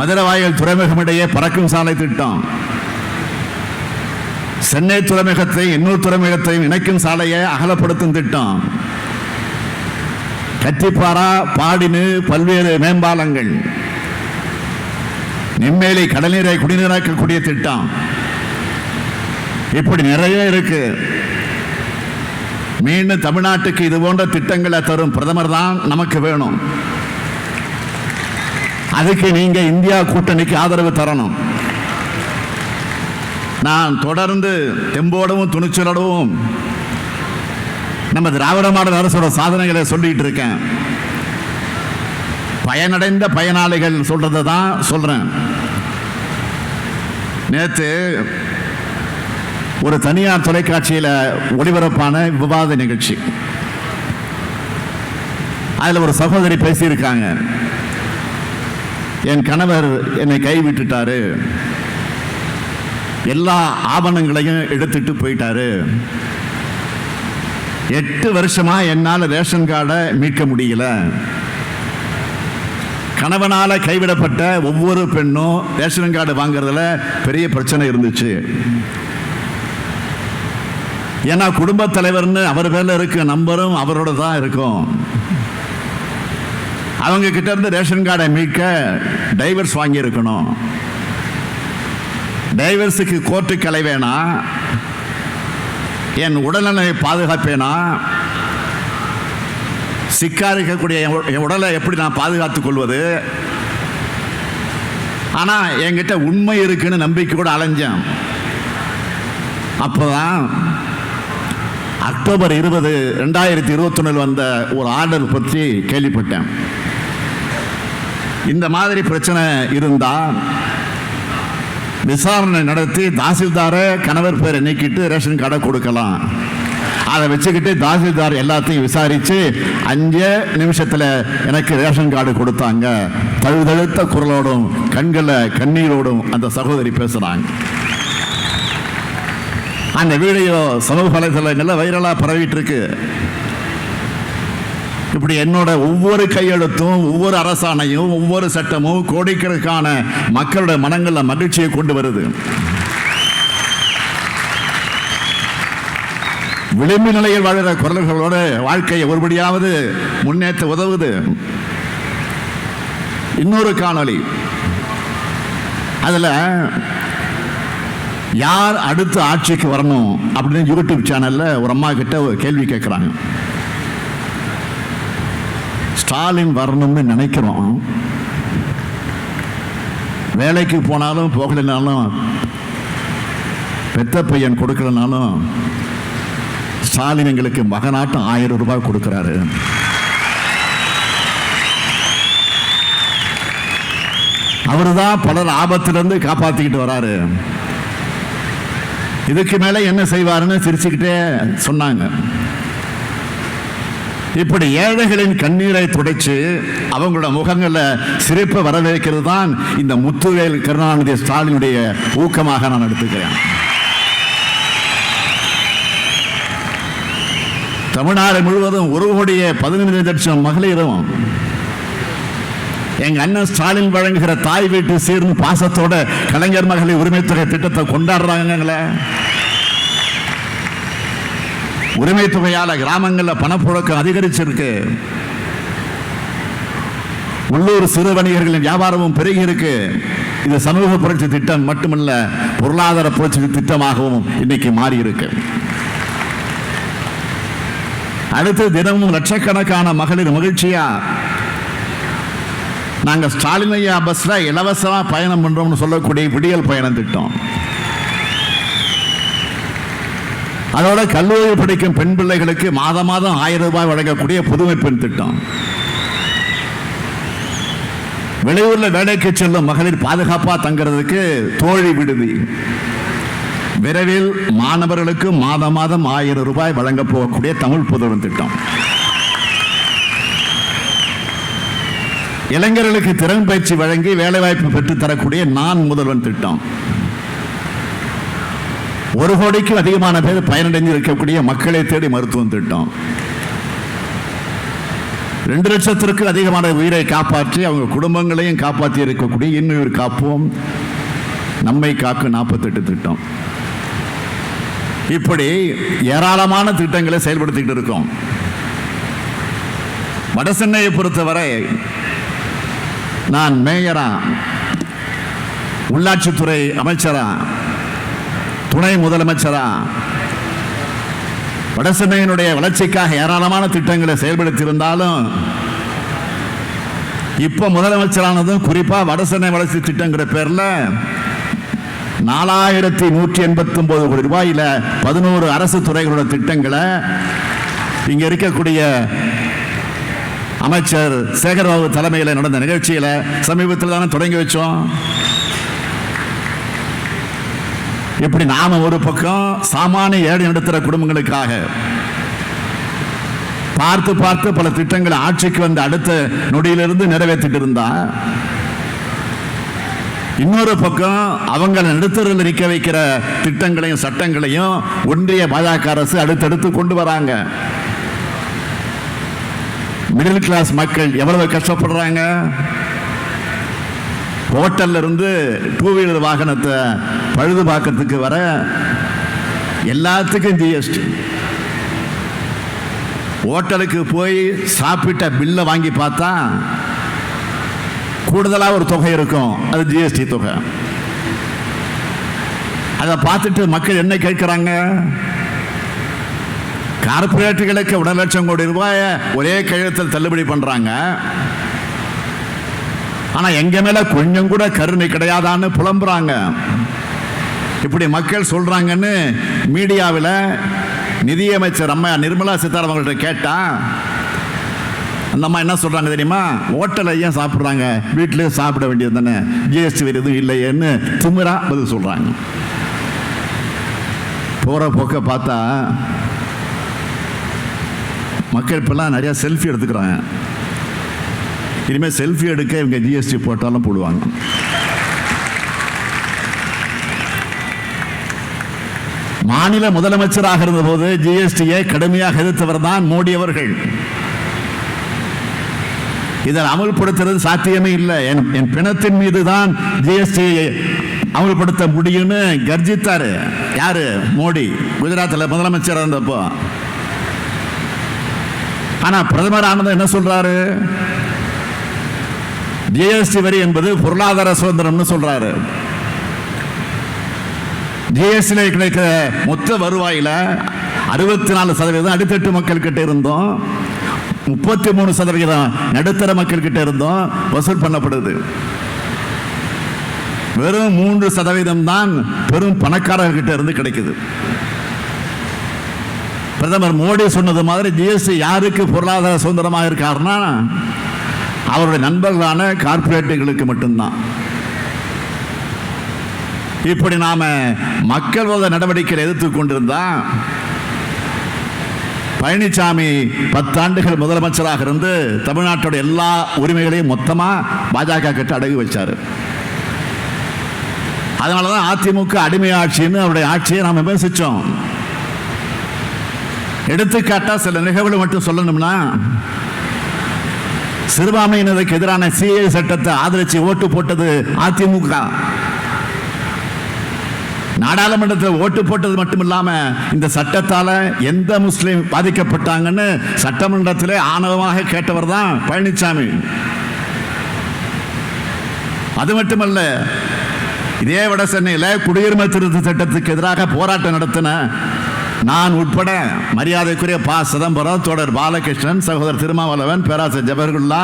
மதுரவாயல் துறைமுகம் இடையே பறக்கும் சாலை திட்டம். சென்னை துறைமுகத்தை இன்னொரு துறைமுகத்தையும் இணைக்கும் சாலையை அகலப்படுத்தும் திட்டம். கத்திப்பாரா பாடினு பல்வேறு மேம்பாலங்கள். நெம்மேலி கடல்நீரை குடிநீராக்கக்கூடிய திட்டம். இப்படி நிறைய இருக்கு. மீண்டும் தமிழ்நாட்டுக்கு இது போன்ற திட்டங்களை தரும் பிரதமர் தான் நமக்கு வேணும். அதுக்கு நீங்க இந்தியா கூட்டணிக்கு ஆதரவு தரணும். நான் தொடர்ந்து தெம்போடவும் துணிச்சலோடவும் நம்ம திராவிட மாடல் அரசோட சாதனைகளை சொல்லிட்டு இருக்கேன். பயனடைந்த பயனாளிகள் சொல்றதை தான் சொல்றேன். நேற்று ஒரு தனியார் தொலைக்காட்சியில் ஒளிபரப்பான விவாத நிகழ்ச்சி. அதில் ஒரு சகோதரி பேசியிருக்காங்க. என் கணவர் என்னை கைவிட்டுட்டாரு. எல்லா ஆவணங்களையும் எடுத்துட்டு போயிட்டாரு. எட்டு வருஷமா என்னால் ரேஷன் கார்டை மீட்க முடியல. கணவனால் கைவிடப்பட்ட ஒவ்வொரு பெண்ணும் ரேஷன் கார்டு வாங்குறதுல பெரிய பிரச்சனை இருந்துச்சு. ஏன்னா குடும்பத் தலைவர்னு அவர் பேர்ல இருக்க நம்பரும் அவரோட தான் இருக்கும். அவங்க கிட்ட இருந்து ரேஷன் கார்டை மீட்க டைவர்ஸ் வாங்கியிருக்கணும். டைவர்ஸுக்கு கோர்ட்டு கலைவேனா என் உடல்நலை பாதுகாப்பேனா? சிக்கா இருக்கக்கூடிய என் என் உடலை எப்படி நான் பாதுகாத்துக் கொள்வது? ஆனால் என்கிட்ட உண்மை இருக்குன்னு நம்பிக்கை கூட அலைஞ்சேன். அப்போதான் அக்டோபர் இருபது ரெண்டாயிரத்தி இருபத்தொன்னில் வந்த ஒரு ஆர்டர் பற்றி கேள்விப்பட்டேன். இந்த மாதிரி பிரச்சனை இருந்தா விசாரணை நடத்தி தாசில்தாரை கணவர் பேரை நீக்கிட்டு ரேஷன் கார்டை கொடுக்கலாம். அதை வச்சுக்கிட்டு தாசில்தார் எல்லாத்தையும் விசாரிச்சு அஞ்சே நிமிஷத்துல எனக்கு ரேஷன் கார்டு கொடுத்தாங்க. தழுதழுத்த குரலோடும் கண்களை கண்ணீரோடும் அந்த சகோதரி பேசுறாங்க. அந்த வீடியோ சமூக வலைதளங்கள்ல வைரலா பரவிட்டு இருக்கு. இப்படி என்னோட ஒவ்வொரு கையெழுத்தும் ஒவ்வொரு அரசாணையும் ஒவ்வொரு சட்டமும் கோடிக்கணக்கான மக்களோட மனங்களில் மகிழ்ச்சியை கொண்டு வருது. விளிம்பு நிலையில் வாழ்கிற குரல்களோட வாழ்க்கையை ஒருபடியாவது முன்னேற்ற உதவுது. இன்னொரு காணொளி. அதில் யார் அடுத்த ஆட்சிக்கு வரணும் அப்படின்னு யூடியூப் சேனலில் ஒரு அம்மா கிட்ட கேள்வி கேட்குறாங்க ஸ்டாலின் வரணும்னு நினைக்கிறோம். வேலைக்கு போனாலும் போகலைனாலும் பெத்த பையன் கொடுக்கலனாலும் ஸ்டாலின் எங்களுக்கு மகனாட்டம் ஆயிரம் ரூபாய் கொடுக்குறாரு. அவர் தான் பலர் ஆபத்திலிருந்து காப்பாத்திக்கிட்டு வராரு. இதுக்கு மேல என்ன செய்வாருன்னு சிரிச்சுக்கிட்டே சொன்னாங்க. இப்படி ஏழைகளின் கண்ணீரை துடைச்சு அவங்களோட முகங்கள்ல சிரிப்பை வரவேற்கிறது தான் இந்த முத்துவேல் கருணாநிதி ஸ்டாலினுடைய ஊக்கமாக நான் எடுத்துக்கிறேன். தமிழ்நாடு முழுவதும் ஒரு கோடியே பதினைந்து லட்சம் மகளிரும் எங்க அண்ணன் ஸ்டாலின் வழங்குகிற தாய் வீட்டு சீர்னு பாசத்தோட கலைஞர் மகளிர் உரிமை தொகை திட்டத்தை கொண்டாடுறாங்களே உரிமை தொகையால் கிராமங்களில் பணப்புழக்கம் அதிகரிச்சிருக்கு. உள்ளூர் சிறு வணிகர்களின் வியாபாரமும் பெருகி இருக்கு இது சமூக புரட்சி திட்டம் மட்டுமல்ல பொருளாதார புரட்சி திட்டமாகவும் இன்னைக்கு மாறி இருக்கு அடுத்து தினமும் லட்சக்கணக்கான மகளிர் மகிழ்ச்சியா? நாங்க ஸ்டாலின் ஐயா பஸ்ல இலவசமா பயணம் பண்றோம்னு சொல்லக்கூடிய விடியல் பயணம் திட்டம். அதோட கல்லூரி படிக்கும் பெண் பிள்ளைகளுக்கு மாதம் மாதம் ஆயிரம் ரூபாய் வழங்கக்கூடிய புதுமை பெண் திட்டம். வெளியூர்ல வேலைக்கு செல்லும் மகளிர் பாதுகாப்பா தங்குறதுக்கு தோழி விடுதி. விரைவில் மாணவர்களுக்கு மாதம் மாதம் ஆயிரம் ரூபாய் வழங்க போகக்கூடிய தமிழ் புதுவன் திட்டம். இளைஞர்களுக்கு திறன் பயிற்சி வழங்கி வேலைவாய்ப்பு பெற்றுத்தரக்கூடிய நான் முதல்வன் திட்டம். ஒரு கோடிக்கும் அதிகமான பேர் பயனடைந்து இருக்கக்கூடிய மக்களை தேடி மருத்துவம் திட்டம். ரெண்டு லட்சத்திற்கு அதிகமான உயிரை காப்பாற்றி அவங்க குடும்பங்களையும் காப்பாற்றி இருக்கக்கூடிய இன்னுயிர் காப்போம் நம்மை காக்கும் நாற்பத்தெட்டு திட்டம். இப்படி ஏராளமான திட்டங்களை செயல்படுத்திக்கிட்டு இருக்கோம். வடசென்னையை பொறுத்தவரை நான் மேயரா உள்ளாட்சித்துறை அமைச்சரா துணை முதலமைச்சரா? வடசென்னையினுடைய வளர்ச்சிக்காக ஏராளமான திட்டங்களை செயல்படுத்தியிருந்தாலும் இப்போ முதலமைச்சரானதும் குறிப்பாக வடசென்னை வளர்ச்சி திட்டங்கிற பேரில் நாலாயிரத்தி நூற்றி எண்பத்தி ஒன்பது கோடி ரூபாயில் பதினோரு அரசு துறைகளோட திட்டங்களை இங்கே இருக்கக்கூடிய அமைச்சர் சேகர்பாபு தலைமையில் நடந்த நிகழ்ச்சியில் சமீபத்தில் தானே தொடங்கி வச்சோம். இப்படி நாம ஒரு பக்கம் சாமானிய ஏழை நடத்துகிற குடும்பங்களுக்காக பார்த்து பார்த்து பல திட்டங்களை ஆட்சிக்கு வந்த அடுத்த நொடியிலிருந்து நிறைவேற்றிட்டு இருந்தா. இன்னொரு பக்கம் அவங்களை நடுத்தரில் நிற்க வைக்கிற திட்டங்களையும் சட்டங்களையும் ஒன்றிய பாஜக அரசு அடுத்தடுத்து கொண்டு வராங்க. மிடில் கிளாஸ் மக்கள் எவ்வளவு கஷ்டப்படுறாங்க? ஹோட்டல்ல இருந்து டூ வீலர் வாகனத்தை பழுது பார்க்கறதுக்கு வர எல்லாத்துக்கும் ஜிஎஸ்டி ஹோட்டலுக்கு போய் சாப்பிட்ட பில்லை வாங்கி பார்த்தா கூடுதலாக ஒரு தொகை இருக்கும். அது ஜிஎஸ்டி தொகை. அதை பார்த்துட்டு மக்கள் என்ன கேட்குறாங்க? கார்பரேட்டுகளுக்கு உடல் லட்சம் கோடி ரூபாயை ஒரே கழகத்தில் தள்ளுபடி பண்ணுறாங்க ஆனால் எங்க மேல கொஞ்சம் கூட கருணை கிடையாதான்னு புலம்புறாங்க. இப்படி மக்கள் சொல்றாங்கன்னு மீடியாவில் நிதியமைச்சர் அம்மா நிர்மலா சீதாராமன் அவங்கள்ட்ட கேட்டா அந்த அம்மா என்ன சொல்றாங்க தெரியுமா? ஹோட்டலில் ஏன் சாப்பிட்றாங்க? வீட்டிலேயே சாப்பிட வேண்டியது தானே. ஜிஎஸ்டி வேறு எதுவும் இல்லையேன்னு திமிரா பதில் சொல்றாங்க. போற போக்க பார்த்தா மக்கள் இப்பெல்லாம் நிறைய செல்ஃபி எடுத்துக்கிறாங்க. இனிமேல் செல்ஃபி எடுக்க இவங்க ஜிஎஸ்டி போட்டாலும் போடுவாங்க. மாநில முதலமைச்சராக இருந்தபோது ஜிஎஸ்டியை கடுமையாக எதிர்த்தவர் தான் மோடி அவர்கள். இதை அமல்படுத்துறது சாத்தியமே இல்லை. என் என் பிணத்தின் மீது தான் ஜிஎஸ்டியை அமல்படுத்த முடியும்னு கர்ஜித்தாரு. யாரு? மோடி. குஜராத்தில் முதலமைச்சராக இருந்தப்போ. ஆனா பிரதமர் ஆனந்த் என்ன சொல்றாரு? ஜிஎஸ்டி வரி என்பது பொருளாதார சுதந்திரம்னு சொல்றாரு. ஜிஎஸ்டியில் கிடைக்கிற மொத்த வருவாயில அறுபத்தி நாலு சதவீதம் அடித்தட்டு மக்கள் கிட்ட இருந்தோம். முப்பத்தி மூணு சதவீதம் நடுத்தர மக்கள் கிட்ட இருந்தோம். வசூல் பண்ணப்படுது. வெறும் மூன்று சதவீதம் தான் பெரும் பணக்காரர்கிட்ட இருந்து கிடைக்குது. பிரதமர் மோடி சொன்னது மாதிரி ஜிஎஸ்டி யாருக்கு பொருளாதார சுதந்திரமாக இருக்காருன்னா அவருடைய நண்பர்களான கார்பரேட்டுகளுக்கு மட்டும்தான். இப்படி நாம மக்கள் விரோத நடவடிக்கைகளை எதிர்த்து கொண்டிருந்தா பழனிசாமி பத்தாண்டுகள் முதலமைச்சராக இருந்து தமிழ்நாட்டோட எல்லா உரிமைகளையும் மொத்தமா பாஜக கிட்ட அடகு வச்சாரு. அதனாலதான் அதிமுக அடிமை ஆட்சின்னு அவருடைய ஆட்சியை நாம் விமர்சிச்சோம். எடுத்துக்காட்டா சில நிகழ்வுகள் மட்டும் சொல்லணும்னா சிறுபான்மையினருக்கு எதிரான சிஏ சட்டத்தை ஆதரிச்சு ஓட்டு போட்டது அதிமுக. நாடாளுமன்றத்தில் ஓட்டு போட்டது மட்டும் இல்லாம இந்த சட்டத்தால எந்த முஸ்லீம் பாதிக்கப்பட்டாங்கன்னு சட்டமன்றத்திலே ஆணவமாக கேட்டவர் தான் பழனிசாமி அது மட்டுமல்ல இதே வட சென்னையில் குடியுரிமை திருத்த சட்டத்துக்கு எதிராக போராட்டம் நடத்தின நான் உட்பட மரியாதைக்குரிய பா. சிதம்பரம் தொடர் பாலகிருஷ்ணன் சகோதரர் திருமாவளவன் பேராசர் ஜபர்குல்லா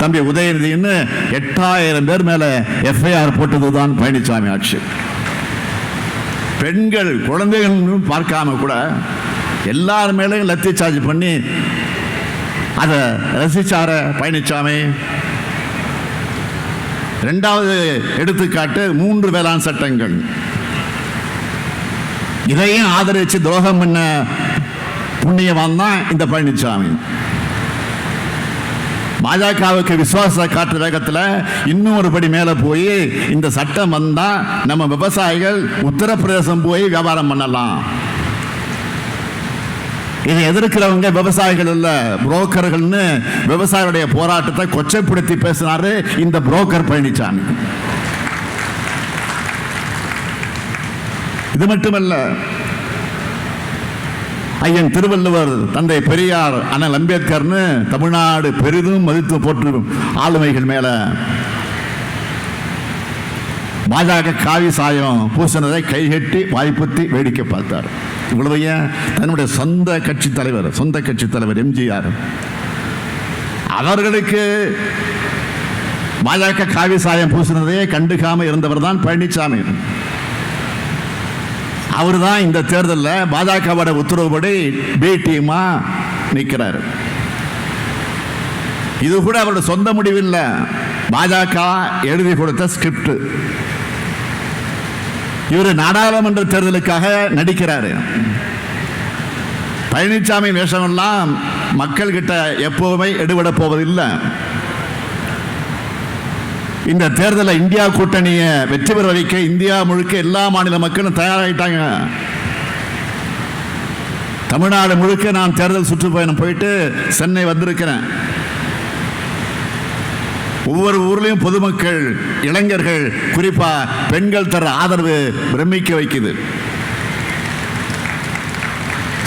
தம்பி உதயநிதினு எட்டாயிரம் பேர் மேல எஃப்ஐஆர் போட்டதுதான் பழனிசாமி ஆட்சி. பெண்கள் குழந்தைகள் பார்க்காம கூட எல்லார் மேலேயும் லத்தி சார்ஜ் பண்ணி அதை ரசிச்சார பழனிசாமி ரெண்டாவது எடுத்துக்காட்டு மூன்று வேளாண் சட்டங்கள். இதையும் ஆதரிச்சு துரோகம் பண்ண புண்ணியவான் தான் இந்த பழனிசாமி பாஜகவுக்கு விசுவாச காற்று வேகத்தில் இன்னும் ஒரு படி மேலே போய் இந்த சட்டம் வந்தால் நம்ம விவசாயிகள் உத்தரப்பிரதேசம் போய் வியாபாரம் பண்ணலாம். இதை எதிர்க்கிறவங்க விவசாயிகள் இல்ல புரோக்கர்கள்னு விவசாயிகளுடைய போராட்டத்தை கொச்சைப்படுத்தி பேசினாரு இந்த புரோக்கர் பழனிசாமி இது மட்டுமல்ல ஐயன் திருவள்ளுவர் தந்தை பெரியார் அண்ணல் அம்பேத்கர்னு தமிழ்நாடு பெரிதும் மதித்து போற்று ஆளுமைகள் மேல பாஜக காவி சாயம் பூசினதை கைகட்டி வாய்ப்புத்தி வேடிக்கை பார்த்தார். இவ்வளவு ஏன் தன்னுடைய சொந்த கட்சி தலைவர் சொந்த கட்சி தலைவர் எம்ஜிஆர். அவர்களுக்கு பாஜக காவி சாயம் பூசினதையே கண்டுகாம இருந்தவர் தான் பழனிசாமி அவர் தான் இந்த தேர்தலில் பாஜகவோட உத்தரவுப்படி பி டீமாக நிற்கிறார் இது கூட அவருடைய சொந்த முடிவில்லை. பாஜக எழுதி கொடுத்த ஸ்கிரிப்ட் இவர் நாடாளுமன்ற தேர்தலுக்காக நடிக்கிறாரு. பழனிசாமி வேஷமெல்லாம் மக்கள்கிட்ட எப்போவுமே எடுபட போவதில்லை. இந்த தேர்தலில் இந்தியா கூட்டணியை வெற்றி பெற வைக்க இந்தியா முழுக்க எல்லா மாநில மக்களும் தயாராகிட்டாங்க தமிழ்நாடு முழுக்க நான் தேர்தல் சுற்றுப்பயணம் போயிட்டு சென்னை வந்திருக்கிறேன். ஒவ்வொரு ஊர்லேயும் பொதுமக்கள் இளைஞர்கள் குறிப்பாக பெண்கள் தர ஆதரவு பிரமிக்க வைக்குது.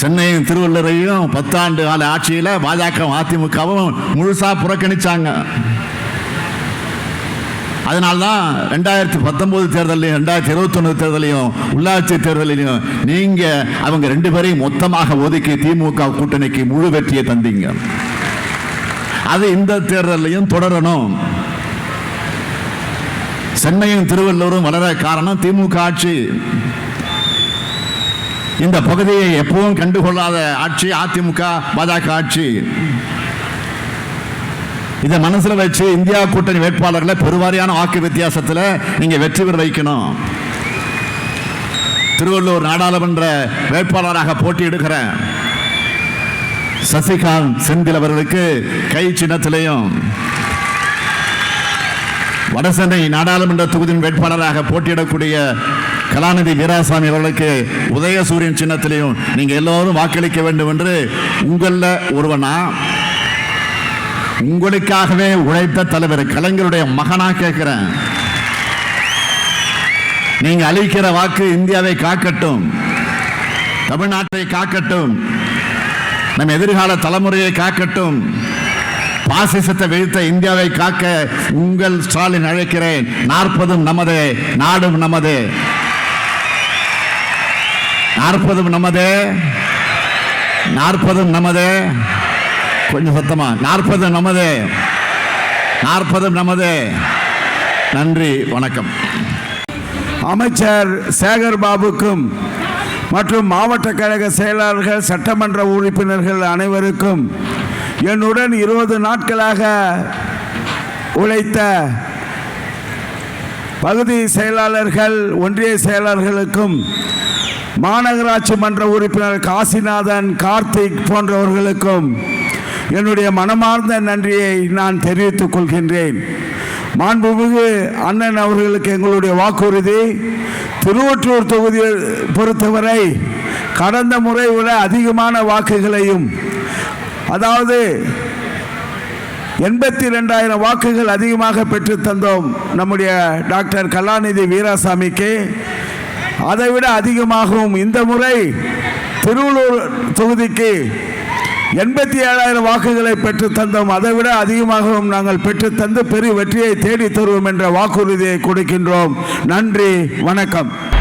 சென்னையும் திருவள்ளுவரையும் பத்தாண்டு கால ஆட்சியில் பாஜக அதிமுகவும் முழுசாக புறக்கணிச்சாங்க. அதனால்தான் ரெண்டாயிரத்தி பத்தொம்போது தேர்தலையும் ரெண்டாயிரத்தி இருபத்தொன்னு தேர்தலையும் உள்ளாட்சி தேர்தலையும் நீங்க அவங்க ரெண்டு பேரையும் மொத்தமாக ஒதுக்கி திமுக கூட்டணிக்கு முழு வெற்றியை தந்தீங்க. அது இந்த தேர்தலையும் தொடரணும். சென்னையும் திருவள்ளூரும் வளர காரணம் திமுக ஆட்சி. இந்த பகுதியை எப்பவும் கண்டுகொள்ளாத ஆட்சி அதிமுக பாஜக ஆட்சி. இதை மனசுல வச்சு இந்தியா கூட்டணி வேட்பாளர்களை பெருவாரியான வாக்கு வித்தியாசத்தில் நீங்க வெற்றி பெற வைக்கணும். திருவள்ளூர் நாடாளுமன்ற வேட்பாளராக போட்டியிடுகிற சசிகாந்த் செந்தில் அவர்களுக்கு கை சின்னத்திலையும். வடசென்னை நாடாளுமன்ற தொகுதியின் வேட்பாளராக போட்டியிடக்கூடிய கலாநிதி வீராசாமி அவர்களுக்கு உதயசூரியன் சின்னத்திலையும் நீங்க எல்லோரும் வாக்களிக்க வேண்டும் என்று உங்களில் ஒருவனா உங்களுக்காகவே உழைத்த தலைவர் கலைஞருடைய மகனா கேட்கிறேன். நீங்க அளிக்கிற வாக்கு இந்தியாவை காக்கட்டும். தமிழ்நாட்டை காக்கட்டும். நம் எதிர்கால தலைமுறையை காக்கட்டும். பாசிசத்தை வீழ்த்த இந்தியாவை காக்க உங்கள் ஸ்டாலின் அழைக்கிறேன். நாற்பதும் நமது நாடும் நமது. நாற்பதும் நமது நாற்பதும் நமது. கொஞ்சம் சத்தமா? நாற்பது நமது. நாற்பது நமது. நன்றி வணக்கம். அமைச்சர் சேகர் பாபுக்கும் மற்றும் மாவட்ட கழக செயலாளர்கள் சட்டமன்ற உறுப்பினர்கள் அனைவருக்கும் என்னுடன் இருபது நாட்களாக உழைத்த பகுதி செயலாளர்கள் ஒன்றிய செயலாளர்களுக்கும் மாநகராட்சி மன்ற உறுப்பினர் காசிநாதன் கார்த்திக் போன்றவர்களுக்கும் என்னுடைய மனமார்ந்த நன்றியை நான் தெரிவித்துக் கொள்கின்றேன். மாண்புமிகு அண்ணன் அவர்களுக்கு எங்களுடைய வாக்குறுதி. திருவொற்றூர் தொகுதியை பொறுத்தவரை கடந்த முறை விட அதிகமான வாக்குகளையும் அதாவது எண்பத்தி ரெண்டாயிரம் வாக்குகள் அதிகமாக பெற்று தந்தோம் நம்முடைய டாக்டர் கலாநிதி வீராசாமிக்கு. அதைவிட அதிகமாகவும் இந்த முறை திருவள்ளூர் தொகுதிக்கு எண்பத்தி ஏழாயிரம் வாக்குகளை பெற்று தந்தோம். அதை விட அதிகமாகவும் நாங்கள் பெற்று தந்து பெரிய வெற்றியை தேடி தருவோம் என்ற வாக்குறுதியை கொடுக்கின்றோம். நன்றி வணக்கம்.